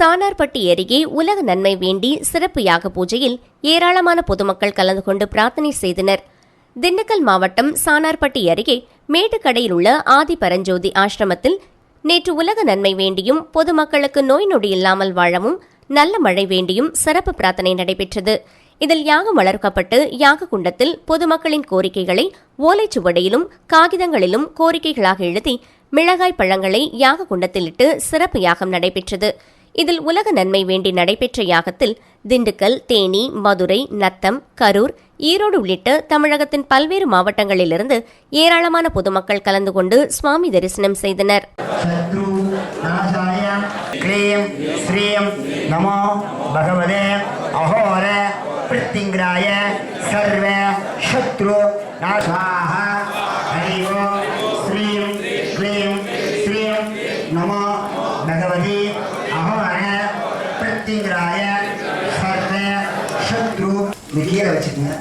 சானார்பட்டி அருகே உலக நன்மை வேண்டி சிறப்பு யாக பூஜையில் ஏராளமான பொதுமக்கள் கலந்து கொண்டு பிரார்த்தனை செய்தனர். திண்டுக்கல் மாவட்டம் சானார்பட்டி அருகே மேட்டுக்கடையில் உள்ள ஆதி பரஞ்சோதி ஆசிரமத்தில் நேற்று உலக நன்மை வேண்டியும் பொதுமக்களுக்கு நோய் நொடி இல்லாமல் வாழவும் நல்ல மழை வேண்டியும் சிறப்பு பிரார்த்தனை நடைபெற்றது. இதில் யாகம் வளர்க்கப்பட்டு யாக குண்டத்தில் பொதுமக்களின் கோரிக்கைகளை ஓலைச்சுவடியிலும் காகிதங்களிலும் கோரிக்கைகளாக எழுதி மிளகாய் பழங்களை யாக குண்டத்தில் இட்டு சிறப்பு யாகம் நடைபெற்றது. இதில் உலக நன்மை வேண்டி நடைபெற்ற யாகத்தில் திண்டுக்கல் தேனி மதுரை நத்தம் கரூர் ஈரோடு உள்ளிட்ட தமிழகத்தின் பல்வேறு மாவட்டங்களிலிருந்து ஏராளமான பொதுமக்கள் கலந்து கொண்டு சுவாமி தரிசனம் செய்தனர். க்ரீம் ஸ்ரீம் நமோ பகவதி சக்திங்கிறாய சர்வ சத்ரு இது கீழே வச்சுக்கோங்க.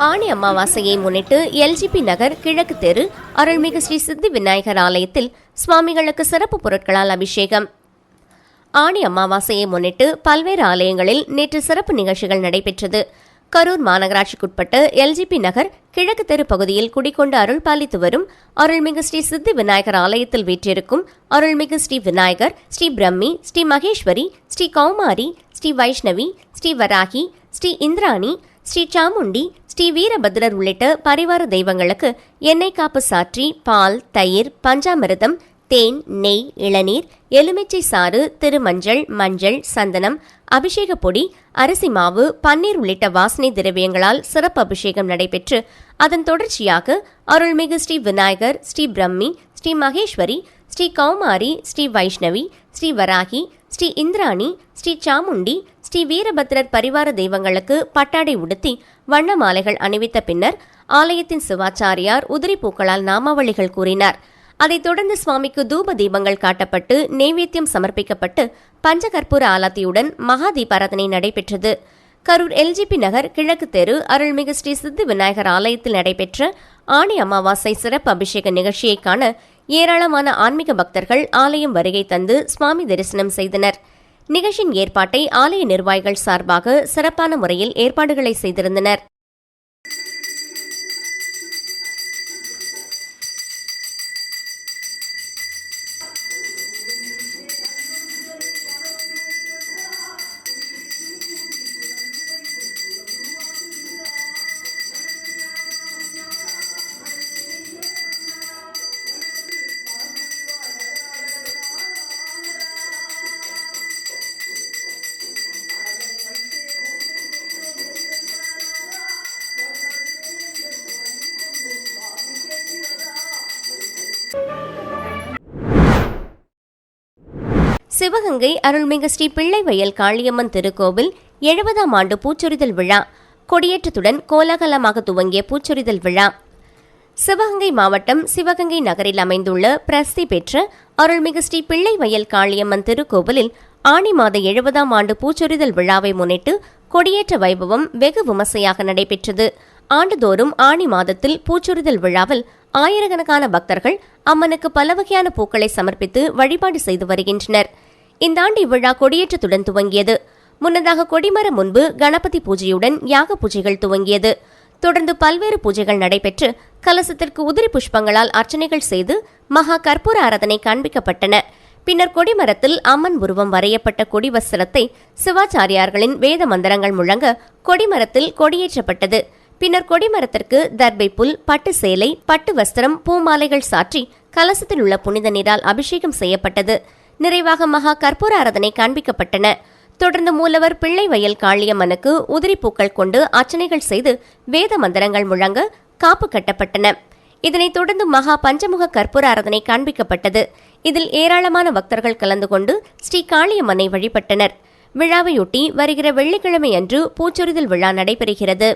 ஆணி அமாவாசையை முன்னிட்டு எல்ஜிபி நகர் கிழக்கு தெரு அருள்மிகு ஸ்ரீ சித்தி விநாயகர் ஆலயத்தில் சுவாமிகளுக்கு சிறப்பு பொருட்களால் அபிஷேகம். ஆணி அமாவாசையை முன்னிட்டு பல்வேறு ஆலயங்களில் நேற்று சிறப்பு நிகழ்ச்சிகள் நடைபெற்றது. கரூர் மாநகராட்சிக்குட்பட்ட எல்ஜிபி நகர் கிழக்கு தெரு பகுதியில் குடிக்கொண்டு அருள் பாலித்து வரும் அருள்மிகு ஸ்ரீ சித்தி விநாயகர் ஆலயத்தில் வீற்றிருக்கும் அருள்மிகு ஸ்ரீ விநாயகர் ஸ்ரீ பிரம்மி ஸ்ரீ மகேஸ்வரி ஸ்ரீ கௌமாரி ஸ்ரீ வைஷ்ணவி ஸ்ரீ வராகி ஸ்ரீ இந்திராணி ஸ்ரீ சாமுண்டி ஸ்ரீ வீரபத்ரர் உள்ளிட்ட பரிவார தெய்வங்களுக்கு எண்ணெய் காப்பு சாற்றி பால் தயிர் பஞ்சாமிரதம் தேன் நெய் இளநீர் எலுமிச்சை சாறு திருமஞ்சள் மஞ்சள் சந்தனம் அபிஷேக பொடி அரிசி மாவு பன்னீர் உள்ளிட்ட வாசனை திரவியங்களால் சிறப்பு அபிஷேகம் நடைபெற்று அதன் தொடர்ச்சியாக அருள்மிகு ஸ்ரீ விநாயகர் ஸ்ரீ பிரம்மி ஸ்ரீ மகேஸ்வரி ஸ்ரீ கௌமாரி ஸ்ரீ வைஷ்ணவி ஸ்ரீ வராகி ஸ்ரீ இந்திராணி ஸ்ரீ சாமுண்டி ஸ்ரீ வீரபத்ரர் பரிவார தெய்வங்களுக்கு பட்டாடை உடுத்தி வண்ண மாலைகள் அணிவித்த பின்னர் ஆலயத்தின் சிவாச்சாரியார் உதிரி பூக்களால் நாமாவளிகள் கூறினார். அதைத் தொடர்ந்து சுவாமிக்கு தூப தீபங்கள் காட்டப்பட்டு நெய்வேத்தியம் சமர்ப்பிக்கப்பட்டு பஞ்சகற்பூர ஆலாத்தியுடன் மகா தீபாராதனை நடைபெற்றது. கரூர் எல்ஜிபி நகர் கிழக்கு தெரு அருள்மிகு ஸ்ரீ சித்தி விநாயகர் ஆலயத்தில் நடைபெற்ற ஆணி அமாவாசை சிறப்பு அபிஷேக நிகழ்ச்சியை காண ஏராளமான ஆன்மீக பக்தர்கள் ஆலயம் வருகை தந்து சுவாமி தரிசனம் செய்தனர். நிகழ்ச்சியின் ஏற்பாட்டை ஆலய நிர்வாகிகள் சார்பாக சிறப்பான முறையில் ஏற்பாடுகளை செய்திருந்தனர். சிவகங்கை அருள்மிகு ஸ்ரீ பிள்ளைவயல் காளியம்மன் திருக்கோவில் எழுபதாம் ஆண்டு பூச்சொரிதல் விழா. கொடியேற்றத்துடன் கோலாகலமாக துவங்கிய பூச்சொரிதல் விழா. சிவகங்கை மாவட்டம் சிவகங்கை நகரில் அமைந்துள்ள பிரசித்தி பெற்ற அருள்மிகு ஸ்ரீ பிள்ளைவயல் காளியம்மன் திருக்கோவிலில் ஆணி மாத எழுபதாம் ஆண்டு பூச்சொரிதல் விழாவை முன்னிட்டு கொடியேற்ற வைபவம் வெகு விமர்சையாக நடைபெற்றது. ஆண்டுதோறும் ஆணி மாதத்தில் பூச்சொரிதல் விழாவில் ஆயிரக்கணக்கான பக்தர்கள் அம்மனுக்கு பல வகையான பூக்களை சமர்ப்பித்து வழிபாடு செய்து வருகின்றனர். இந்த ஆண்டு இவ்விழா கொடியேற்றத்துடன் துவங்கியது. முன்னதாக கொடிமரம் முன்பு கணபதி பூஜையுடன் யாக பூஜைகள் துவங்கியது. தொடர்ந்து பல்வேறு பூஜைகள் நடைபெற்று கலசத்திற்கு உதிரி புஷ்பங்களால் அர்ச்சனைகள் செய்து மகா கற்பூர ஆராதனை காண்பிக்கப்பட்டன. பின்னர் கொடிமரத்தில் அம்மன் உருவம் வரையப்பட்ட கொடி வஸ்திரத்தை சிவாச்சாரியார்களின் வேத மந்திரங்கள் முழங்க கொடிமரத்தில் கொடியேற்றப்பட்டது. பின்னர் கொடிமரத்திற்கு தர்பை புல் பட்டு சேலை பட்டு வஸ்திரம் பூமாலைகள் சாற்றி கலசத்தில் உள்ள புனித நீரால் அபிஷேகம் செய்யப்பட்டது. நிறைவாக மகா கற்பூர ஆராதனை காண்பிக்கப்பட்டன. தொடர்ந்து மூலவர் பிள்ளை வயல் காளியம்மனுக்கு உதிரிப்பூக்கள் கொண்டு அர்ச்சனைகள் செய்து வேத மந்திரங்கள் முழங்க காப்பு கட்டப்பட்டன. இதனைத் தொடர்ந்து மகா பஞ்சமுக கற்பூர ஆராதனை காண்பிக்கப்பட்டது. இதில் ஏராளமான பக்தர்கள் கலந்து கொண்டு ஸ்ரீ காளியம்மனை வழிபட்டனர். விழாவையொட்டி வருகிற வெள்ளிக்கிழமை அன்று பூச்சொரிதல் விழா நடைபெறுகிறது.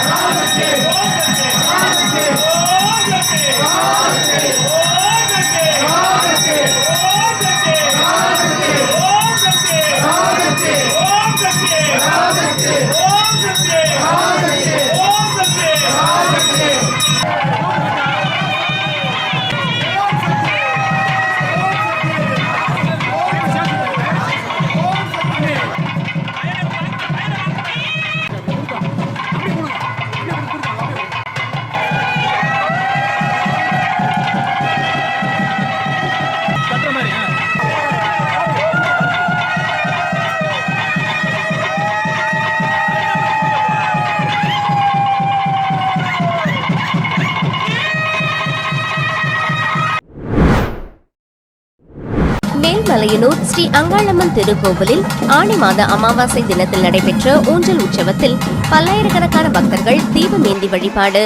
ராமனுக்கு ராமனுக்கு ராமனுக்கு ஸ்ரீ அங்காளம்மன் திருக்கோவிலில் ஆணி மாத அமாவாசை தினத்தில் நடைபெற்ற ஊஞ்சல் உற்சவத்தில் பல்லாயிரக்கணக்கான பக்தர்கள் தீபமேந்தி வழிபாடு.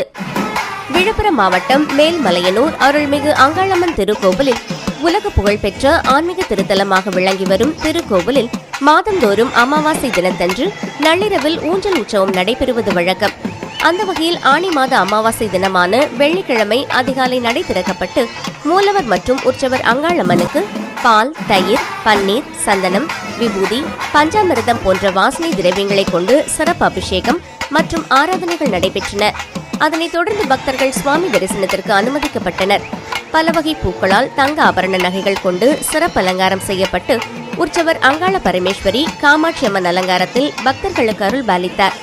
விழுப்புரம் மாவட்டம் மேல்மலையனூர் அருள்மிகு அங்காளம்மன் திருக்கோவிலில் உலக புகழ்பெற்ற ஆன்மீக திருத்தலமாக விளங்கி வரும் திருக்கோவிலில் மாதந்தோறும் அமாவாசை தினத்தன்று நள்ளிரவில் ஊஞ்சல் உற்சவம் நடைபெறுவது வழக்கம். அந்த வகையில் ஆணி மாத அமாவாசை தினமான வெள்ளிக்கிழமை அதிகாலை நடை திறக்கப்பட்டு மூலவர் மற்றும் உற்சவர் அங்காளம்மனுக்கு பால் தயிர் பன்னீர் சந்தனம் விபூதி பஞ்சாமிரதம் போன்ற வாசனை திரவியங்களை கொண்டு சிறப்பு அபிஷேகம் மற்றும் ஆராதனைகள் நடைபெற்றன. அதனைத் தொடர்ந்து பக்தர்கள் சுவாமி தரிசனத்திற்கு அனுமதிக்கப்பட்டனர். பல வகை பூக்களால் தங்க ஆபரண நகைகள் கொண்டு சிறப்பு அலங்காரம் செய்யப்பட்டு உற்சவர் அங்காள பரமேஸ்வரி காமாட்சி அம்மன் அலங்காரத்தில் பக்தர்களுக்கு அருள் பாலித்தார்.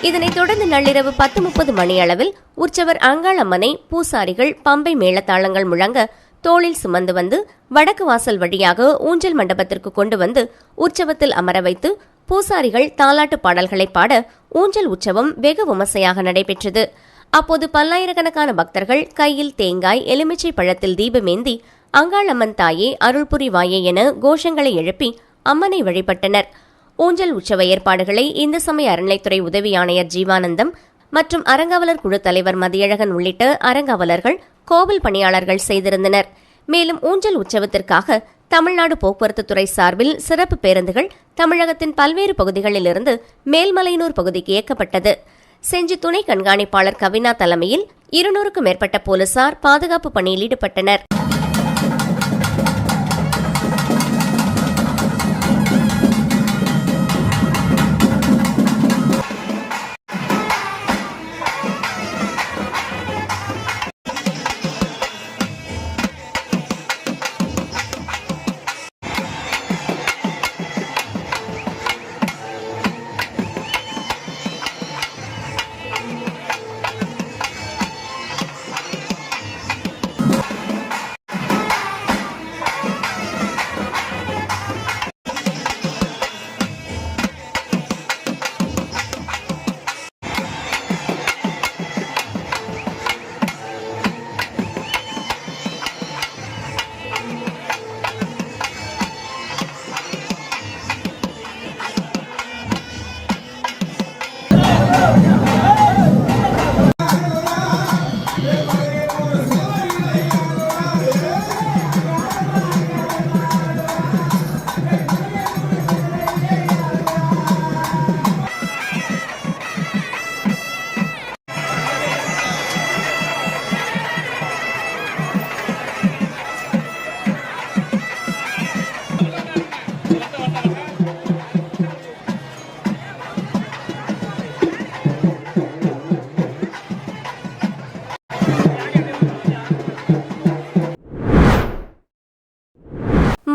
இதனைத் தொடர்ந்து நள்ளிரவு பத்து முப்பது மணியளவில் உற்சவர் அங்காளம்மனை பூசாரிகள் பம்பை மேளத்தாளங்கள் முழங்க தோளில் சுமந்து வந்து வடக்கு வாசல் வழியாக ஊஞ்சல் மண்டபத்திற்கு கொண்டு வந்து உற்சவத்தில் அமர வைத்து பூசாரிகள் தாலாட்டு பாடல்களை பாட ஊஞ்சல் உற்சவம் வெகு விமர்சையாக நடைபெற்றது. அப்போது பல்லாயிரக்கணக்கான பக்தர்கள் கையில் தேங்காய் எலுமிச்சை பழத்தில் தீபமேந்தி அங்காளம்மன் தாயே அருள்புரி வாயே என கோஷங்களை எழுப்பி அம்மனை வழிபட்டனர். ஊஞ்சல் உற்சவ ஏற்பாடுகளை இந்து சமய அறநிலைத்துறை உதவி ஆணையர் ஜீவானந்தம் மற்றும் அறங்காவலர் குழு தலைவர் மதியழகன் உள்ளிட்ட அறங்காவலர்கள் கோவில் பணியாளர்கள் செய்திருந்தனர். மேலும் ஊஞ்சல் உற்சவத்திற்காக தமிழ்நாடு போக்குவரத்து துறை சார்பில் சிறப்பு பேருந்துகள் தமிழகத்தின் பல்வேறு பகுதிகளிலிருந்து மேல்மலையனூர் பகுதிக்கு இயக்கப்பட்டது. செஞ்சி துணை கண்காணிப்பாளர் கவினா தலைமையில் இருநூறுக்கும் மேற்பட்ட போலீசார் பாதுகாப்பு பணியில் ஈடுபட்டனர்.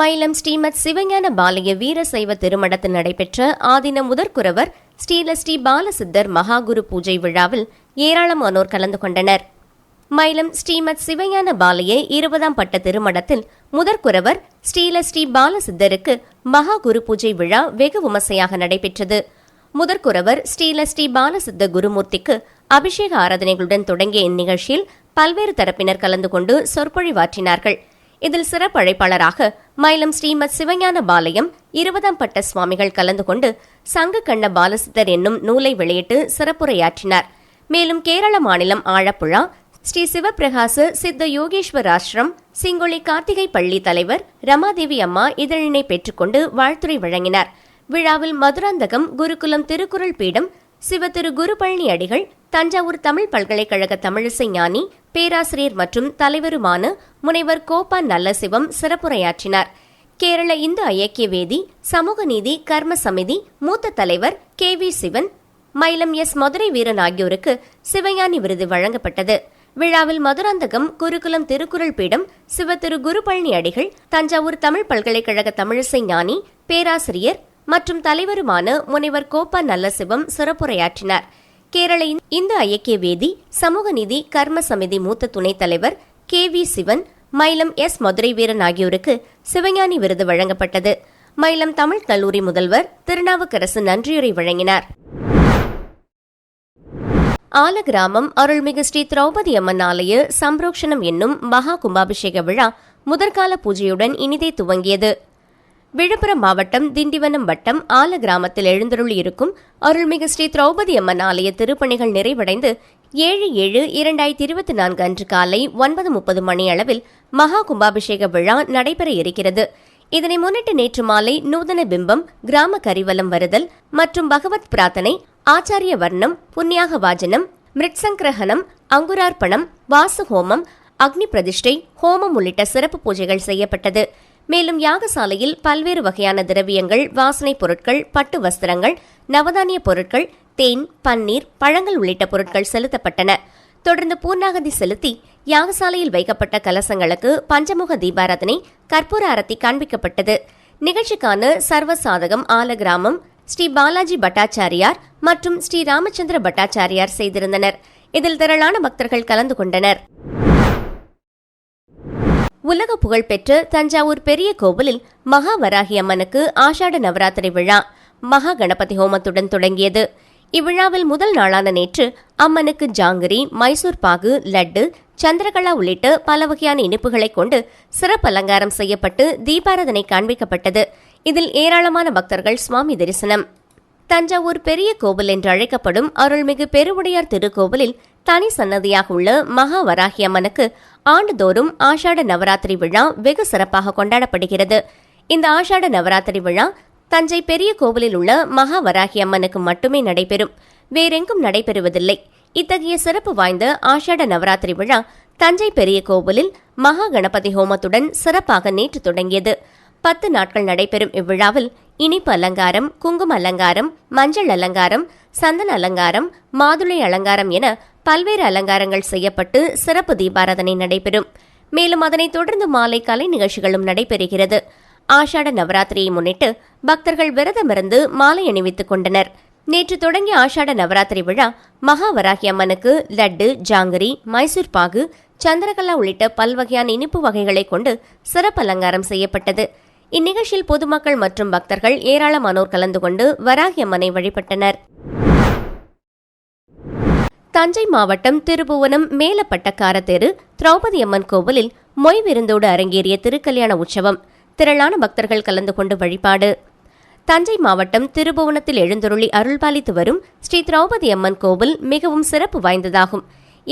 மயிலம் ஸ்ரீமத் சிவஞான பாலய வீரசைவ திருமணத்தில் நடைபெற்ற ஆதின முதற்குரவர் ஸ்ரீலஸ்ரீ பாலசித்தர் மகாகுரு பூஜை விழாவில் ஏராளமானோர் கலந்து கொண்டனர். மயிலம் ஸ்ரீமத் சிவஞான பாலய இருபதாம் பட்ட திருமணத்தில் முதற்குரவர் ஸ்ரீலஸ்ரீ பாலசித்தருக்கு மகா குரு பூஜை விழா வெகு விமர்சையாக நடைபெற்றது. முதற்குரவர் ஸ்ரீலஸ்ரீ பாலசித்த குருமூர்த்திக்கு அபிஷேக ஆராதனைகளுடன் தொடங்கிய இந்நிகழ்ச்சியில் பல்வேறு தரப்பினர் கலந்து கொண்டு சொற்பொழிவாற்றினார்கள். இதில் சிறப்பழைப்பாளராக மயிலம் ஸ்ரீமத் சிவஞான பாலயம் இருபதாம் பட்ட சுவாமிகள் கலந்து கொண்டு சங்க கண்ண பாலசித்தர் என்னும் நூலை வெளியிட்டு சிறப்புரையாற்றினார். மேலும் கேரள மாநிலம் ஆழப்புழா ஸ்ரீ சிவபிரகாச சித்த யோகேஸ்வர் ஆசிரம் சிங்கொளி கார்த்திகை பள்ளி தலைவர் ரமாதேவி அம்மா இதழினை பெற்றுக்கொண்டு வாழ்த்துறை வழங்கினார். விழாவில் மதுராந்தகம் குருகுலம் திருக்குறள் பீடம் சிவ திரு குருபழனி அடிகள் தஞ்சாவூர் தமிழ் பல்கலைக்கழக தமிழிசை ஞானி பேராசிரியர் மற்றும் தலைவருமான முனைவர் கோபா நல்லசிவம் சிறப்புரையாற்றினார். கேரள இந்து ஐக்கிய வேதி சமூக நீதி கர்ம சமிதி மூத்த தலைவர் K V Sivan Mayilam S Madurai Veeran ஆகியோருக்கு சிவஞானி விருது வழங்கப்பட்டது. விழாவில் மதுராந்தகம் குருகுலம் திருக்குறள் பீடம் சிவத்திரு குருபழனி அடிகள் தஞ்சாவூர் தமிழ் பல்கலைக்கழக தமிழிசை ஞானி பேராசிரியர் மற்றும் தலைவருமான முனைவர் கோப்பா நல்லசிவம் சிறப்புரையாற்றினார். கேரள இந்து ஐக்கிய வேதி சமூக நிதி கர்ம சமிதி மூத்த துணைத் தலைவர் K V Sivan Mayilam S Madurai Veeran ஆகியோருக்கு சிவஞானி விருது வழங்கப்பட்டது. மயிலம் தமிழ் கல்லூரி முதல்வர் திருநாவுக்கரசு நன்றியுரை வழங்கினார். ஆலகிராமம் அருள்மிகு ஸ்ரீ திரௌபதி அம்மன் ஆலய சம்ரோக்ஷணம் என்னும் மகா கும்பாபிஷேக விழா முதற்கால பூஜையுடன் இனிதே துவங்கியது. விழுப்புரம் மாவட்டம் திண்டிவனம் வட்டம் ஆல கிராமத்தில் எழுந்தருளியிருக்கும் அருள்மிகு ஸ்ரீ திரௌபதி அம்மன் ஆலய திருப்பணிகள் நிறைவடைந்து ஏழு ஏழு இரண்டாயிரத்தி இருபத்தி நான்கு அன்று காலை ஒன்பது முப்பது மணி அளவில் மகா கும்பாபிஷேக விழா நடைபெற இருக்கிறது. இதனை முன்னிட்டு நேற்று மாலை நூதன பிம்பம் கிராம கரிவலம் வருதல் மற்றும் பகவத் பிரார்த்தனை ஆச்சாரிய வர்ணம் புண்ணியாக வாஜனம் மிருட்சங்கிரகணம் அங்குரார்ப்பணம் வாசு ஹோமம் அக்னி பிரதிஷ்டை ஹோமம் உள்ளிட்ட சிறப்பு பூஜைகள் செய்யப்பட்டது. மேலும் யாகசாலையில் பல்வேறு வகையான திரவியங்கள் வாசனைப் பொருட்கள் பட்டு வஸ்திரங்கள் நவதானிய பொருட்கள் தேன் பன்னீர் பழங்கள் உள்ளிட்ட பொருட்கள் செலுத்தப்பட்டன. தொடர்ந்து பூர்ணாகதி செலுத்தி யாகசாலையில் வைக்கப்பட்ட கலசங்களுக்கு பஞ்சமுக தீபாராதனை கற்பூர அரத்தி காண்பிக்கப்பட்டது. நிகழ்ச்சிக்கான சர்வ சாதகம் ஆலகிராமம் ஸ்ரீ பாலாஜி பட்டாச்சாரியார் மற்றும் ஸ்ரீ ராமச்சந்திர பட்டாச்சாரியார் செய்திருந்தனர். இதில் திரளான பக்தர்கள் கலந்து கொண்டனர். உலக புகழ்பெற்ற தஞ்சாவூர் பெரிய கோவிலில் மகாவராகி அம்மனுக்கு ஆஷாட நவராத்திரி விழா மகா கணபதி ஹோமத்துடன் தொடங்கியது. இவ்விழாவில் முதல் நாளான நேற்று அம்மனுக்கு ஜாங்கிரி மைசூர் பாகு லட்டு சந்திரகலா உள்ளிட்ட பல வகையான இனிப்புகளை கொண்டு சிறப்பு அலங்காரம் செய்யப்பட்டு தீபாராதனை காண்பிக்கப்பட்டது. இதில் ஏராளமான பக்தர்கள் சுவாமி தரிசனம். தஞ்சாவூர் பெரிய கோவில் என்று அழைக்கப்படும் அருள்மிகு பெருவுடையார் திருக்கோவிலில் தனி சன்னதியாக உள்ள மகாவராகி அம்மனுக்கு ஆண்டுதோறும் ஆஷாட நவராத்திரி விழா வெகு சிறப்பாக கொண்டாடப்படுகிறது. இந்த ஆஷாட நவராத்திரி விழா தஞ்சை பெரிய கோவிலில் உள்ள மகா வராகி அம்மனுக்கு மட்டுமே நடைபெறும். வேறெங்கும் நடைபெறுவதில்லை. இத்தகைய சிறப்பு வாய்ந்த ஆஷாட நவராத்திரி விழா தஞ்சை பெரிய கோவிலில் மகா கணபதி ஹோமத்துடன் சிறப்பாக நேற்று தொடங்கியது. பத்து நாட்கள் நடைபெறும் இவ்விழாவில் இனிப்பு அலங்காரம் குங்கும அலங்காரம் மஞ்சள் அலங்காரம் சந்தன அலங்காரம் மாதுளை அலங்காரம் என பல்வேறு அலங்காரங்கள் செய்யப்பட்டு சிறப்பு தீபாராதனை நடைபெறும். மேலும் அதனைத் தொடர்ந்து மாலை கலை நிகழ்ச்சிகளும் நடைபெறுகிறது. ஆஷாட நவராத்திரியை முன்னிட்டு பக்தர்கள் விரதமிருந்து மாலை அணிவித்துக் கொண்டனர். நேற்று தொடங்கிய ஆஷாட நவராத்திரி விழா மகாவராகி அம்மனுக்கு லட்டு ஜாங்கிரி மைசூர் பாகு சந்திரகலா உள்ளிட்ட பல்வகையான இனிப்பு வகைகளை கொண்டு சிறப்பு அலங்காரம் செய்யப்பட்டது. இந்நிகழ்ச்சியில் பொதுமக்கள் மற்றும் பக்தர்கள் ஏராளமானோர் கலந்து கொண்டு வராகி அம்மனை வழிபட்டனர். தஞ்சை மாவட்டம் திருபுவனம் மேலப்பட்டக்கார தெரு திரௌபதி அம்மன் கோவிலில் மொய் விருந்தோடு அரங்கேறிய திருக்கல்யாண உற்சவம். திரளான பக்தர்கள் கலந்து கொண்டு வழிபாடு. தஞ்சை மாவட்டம் திருபுவனத்தில் எழுந்தருளி அருள்பாலித்து வரும் ஸ்ரீ திரௌபதி அம்மன் கோவில் மிகவும் சிறப்பு வாய்ந்ததாகும்.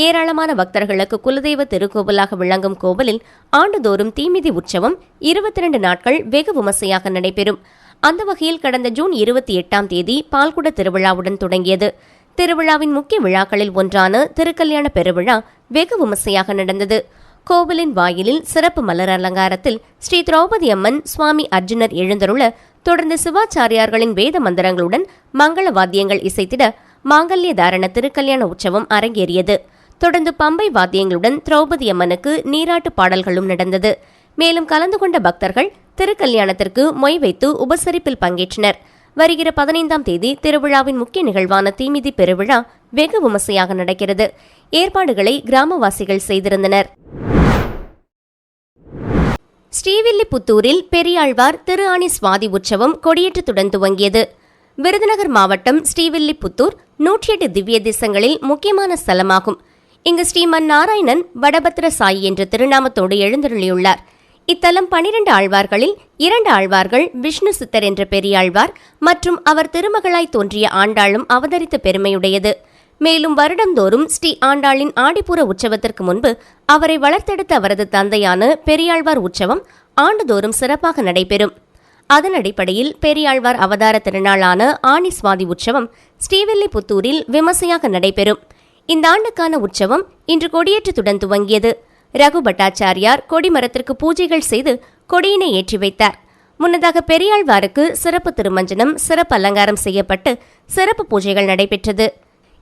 ஏராளமான பக்தர்களுக்கு குலதெய்வ திருக்கோவிலாக விளங்கும் கோவிலில் ஆண்டுதோறும் தீமிதி உற்சவம் இருபத்தி இரண்டு நாட்கள் வெகு விமர்சையாக நடைபெறும். அந்த வகையில் கடந்த ஜூன் இருபத்தி எட்டாம் தேதி பால்குட திருவிழாவுடன் தொடங்கியது. திருவிழாவின் முக்கிய விழாக்களில் ஒன்றான திருக்கல்யாண பெருவிழா வெகு விமர்சையாக நடந்தது. கோவிலின் வாயிலில் சிறப்பு மலர் அலங்காரத்தில் ஸ்ரீ திரௌபதி அம்மன் சுவாமி அர்ஜுனர் எழுந்தருள தொடர்ந்து சிவாச்சாரியார்களின் வேத மந்திரங்களுடன் மங்கள வாத்தியங்கள் இசைத்திட மாங்கல்ய தாரண திருக்கல்யாண உற்சவம் அரங்கேறியது. தொடர்ந்து பம்பை வாத்தியங்களுடன் திரௌபதி அம்மனுக்கு நீராட்டு பாடல்களும் நடந்தது. மேலும் கலந்து கொண்ட பக்தர்கள் திருக்கல்யாணத்திற்கு மொய் வைத்து உபசரிப்பில் பங்கேற்றனர். வருகிற பதினைந்தாம் தேதி திருவிழாவின் முக்கிய நிகழ்வான தீமிதி பெருவிழா வெகு விமர்சையாக நடக்கிறது. ஏற்பாடுகளை கிராமவாசிகள் செய்திருந்தனர். ஸ்ரீவில்லிபுத்தூரில் பெரியாழ்வார் திரு ஆணி சுவாதி உற்சவம் கொடியேற்றத்துடன் துவங்கியது. விருதுநகர் மாவட்டம் ஸ்ரீவில்லிபுத்தூர் நூற்றி எட்டு திவ்ய தேசங்களில் முக்கியமான ஸ்தலமாகும். இங்கு ஸ்ரீமன் நாராயணன் வடபத்திர சாயி என்ற திருநாமத்தோடு எழுந்தருளியுள்ளார். இத்தலம் பனிரெண்டு ஆழ்வார்களில் இரண்டு ஆழ்வார்கள் விஷ்ணு சித்தர் என்ற பெரியாழ்வார் மற்றும் அவர் திருமகளாய் தோன்றிய ஆண்டாளும் அவதரித்த பெருமையுடையது. மேலும் வருடந்தோறும் ஸ்ரீ ஆண்டாளின் ஆடிப்புற உற்சவத்திற்கு முன்பு அவரை வளர்த்தெடுத்த அவரது தந்தையான பெரியாழ்வார் உற்சவம் ஆண்டுதோறும் சிறப்பாக நடைபெறும். அதன் அடிப்படையில் பெரியாழ்வார் அவதார திருநாளான ஆணி சுவாதி உற்சவம் ஸ்ரீவில்லிபுத்தூரில் விமர்சையாக நடைபெறும். இந்த ஆண்டுக்கான உற்சவம் இன்று கொடியேற்றத்துடன் துவங்கியது. ரகு பட்டாச்சாரியார் கொடிமரத்திற்கு பூஜைகள் செய்து கொடியினை ஏற்றி வைத்தார். முன்னதாக பெரியாழ்வாருக்கு சிறப்பு திருமஞ்சனம் சிறப்பு அலங்காரம் செய்யப்பட்டு சிறப்பு பூஜைகள் நடைபெற்றது.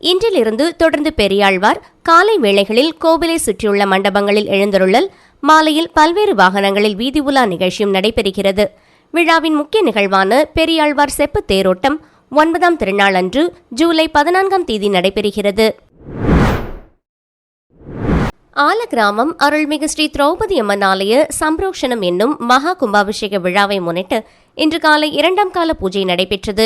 இன்றிலிருந்து தொடர்ந்து பெரியாழ்வார் காலை வேளைகளில் கோவிலை சுற்றியுள்ள மண்டபங்களில் எழுந்தருளல் மாலையில் பல்வேறு வாகனங்களில் வீதி உலா நிகழ்ச்சியும் நடைபெறுகிறது. விழாவின் முக்கிய நிகழ்வான பெரியாழ்வார் செப்பு தேரோட்டம் ஒன்பதாம் திருநாள் அன்று ஜூலை பதினான்காம் தேதி நடைபெறுகிறது. ஆலகிராமம் அருள்மிகு ஸ்ரீ திரௌபதி அம்மன் ஆலய சம்ரோஷணம் என்னும் மகா கும்பாபிஷேக விழாவை முன்னிட்டு இன்று காலை இரண்டாம் கால பூஜை நடைபெற்றது.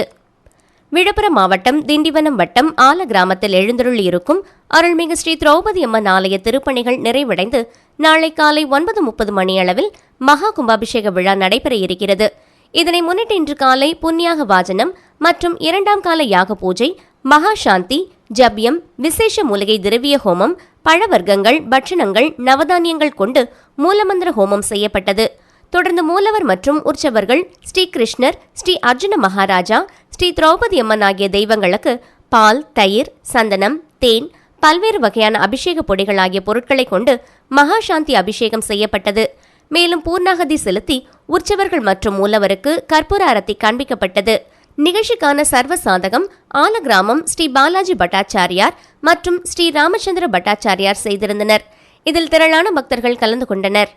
விழுப்புரம் மாவட்டம் திண்டிவனம் வட்டம் ஆல கிராமத்தில் எழுந்தருளியிருக்கும் அருள்மிகு ஸ்ரீ திரௌபதி அம்மன் ஆலய திருப்பணிகள் நிறைவடைந்து நாளை காலை ஒன்பது முப்பது மணியளவில் மகா கும்பாபிஷேக விழா நடைபெற இருக்கிறது. இதனை முன்னிட்டு இன்று காலை புண்ணியாக வாஜனம் மற்றும் இரண்டாம் கால யாக பூஜை மகாசாந்தி ஜபியம் ஜப்யம் விசேஷ மூலிகை திரவிய ஹோமம் பழவர்க்கங்கள் பட்சணங்கள் நவதானியங்கள் கொண்டு மூலமந்திர ஹோமம் செய்யப்பட்டது. தொடர்ந்து மூலவர் மற்றும் உற்சவர்கள் ஸ்ரீ கிருஷ்ணர் ஸ்ரீ அர்ஜுன மகாராஜா ஸ்ரீ திரௌபதி அம்மன் ஆகிய தெய்வங்களுக்கு பால் தயிர் சந்தனம் தேன் பல்வேறு வகையான அபிஷேக பொடிகள் ஆகிய பொருட்களை கொண்டு மகா சாந்தி அபிஷேகம் செய்யப்பட்டது. மேலும் பூர்ணாகதி செலுத்தி உற்சவர்கள் மற்றும் மூலவருக்கு கற்பூர அரத்தி காண்பிக்கப்பட்டது. நிகழ்ச்சிக்கான சர்வ சாதகம் ஆலகிராமம் ஸ்ரீ பாலாஜி பட்டாச்சாரியார் மற்றும் ஸ்ரீ ராமச்சந்திர பட்டாச்சாரியார் செய்திருந்தனர். இதில் திரளான பக்தர்கள் கலந்து கொண்டனர்.